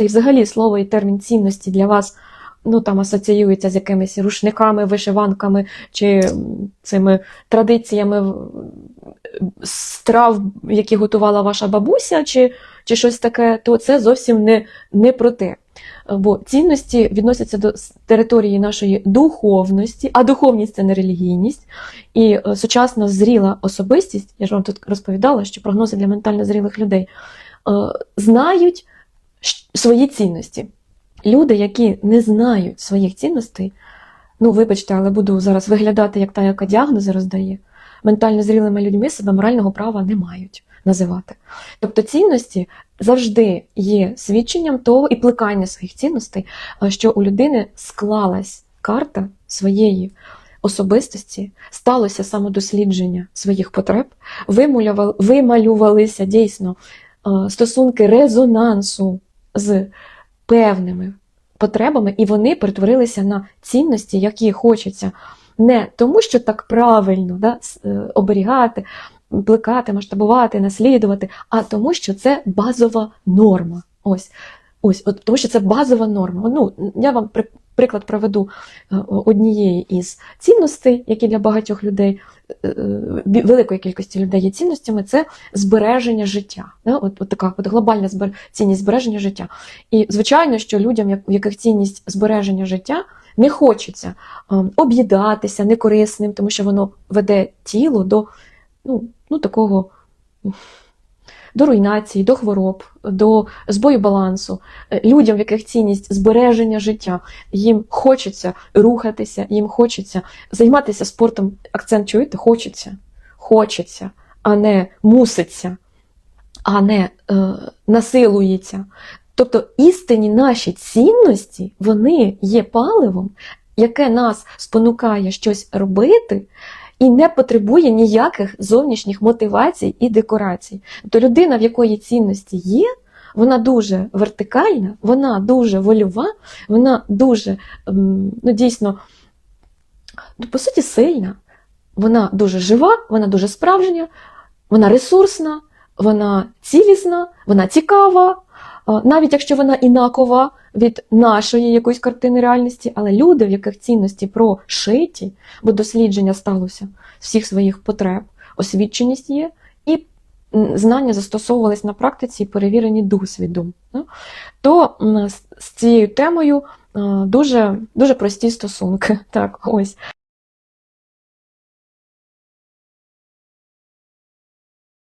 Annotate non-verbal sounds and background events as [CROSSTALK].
цінностей, взагалі слово і термін цінності для вас ну, там, асоціюється з якимись рушниками, вишиванками чи цими традиціями страв, які готувала ваша бабуся, чи, чи щось таке, то це зовсім не, не про те. Бо цінності відносяться до території нашої духовності, а духовність це не релігійність. І е, сучасна зріла особистість, я ж вам тут розповідала, що прогнози для ментально зрілих людей е, знають свої цінності. Люди, які не знають своїх цінностей, ну вибачте, але буду зараз виглядати як та, яка діагнози роздає, ментально зрілими людьми себе морального права не мають називати. Тобто цінності завжди є свідченням того і плекання своїх цінностей, що у людини склалась карта своєї особистості, сталося самодослідження своїх потреб, вималювалися дійсно стосунки резонансу з певними потребами, і вони перетворилися на цінності, які хочеться не тому, що так правильно да, е, оберігати, плекати, масштабувати, наслідувати, а тому, що це базова норма. Ось, ось, от, тому що це базова норма. Ну, я вам приклад приведу е, однієї із цінностей, які для багатьох людей, е, е, великої кількості людей є цінностями, це збереження життя. От, от така от глобальна цінність збереження життя. І звичайно, що людям, у яких цінність збереження життя, не хочеться об'їдатися некорисним, тому що воно веде тіло до ну, ну, такого. До руйнації, до хвороб, до збою балансу. Е, Людям, в яких цінність збереження життя, їм хочеться рухатися, їм хочеться займатися спортом. Акцент чуєте? Хочеться. Хочеться, а не муситься, а не е, насилується. Тобто істинні наші цінності, вони є паливом, яке нас спонукає щось робити і не потребує ніяких зовнішніх мотивацій і декорацій. Тобто людина, в якої цінності є, вона дуже вертикальна, вона дуже вольова, вона дуже ем, ну, дійсно, ну, по суті, сильна. Вона дуже жива, вона дуже справжня, вона ресурсна, вона цілісна, вона цікава, навіть якщо вона інакова від нашої якоїсь картини реальності, але люди, в яких цінності прошиті, бо дослідження сталося всіх своїх потреб, освіченість є, і знання застосовувались на практиці і перевірені досвідом. То з цією темою дуже, дуже прості стосунки. [LAUGHS] Так, ось.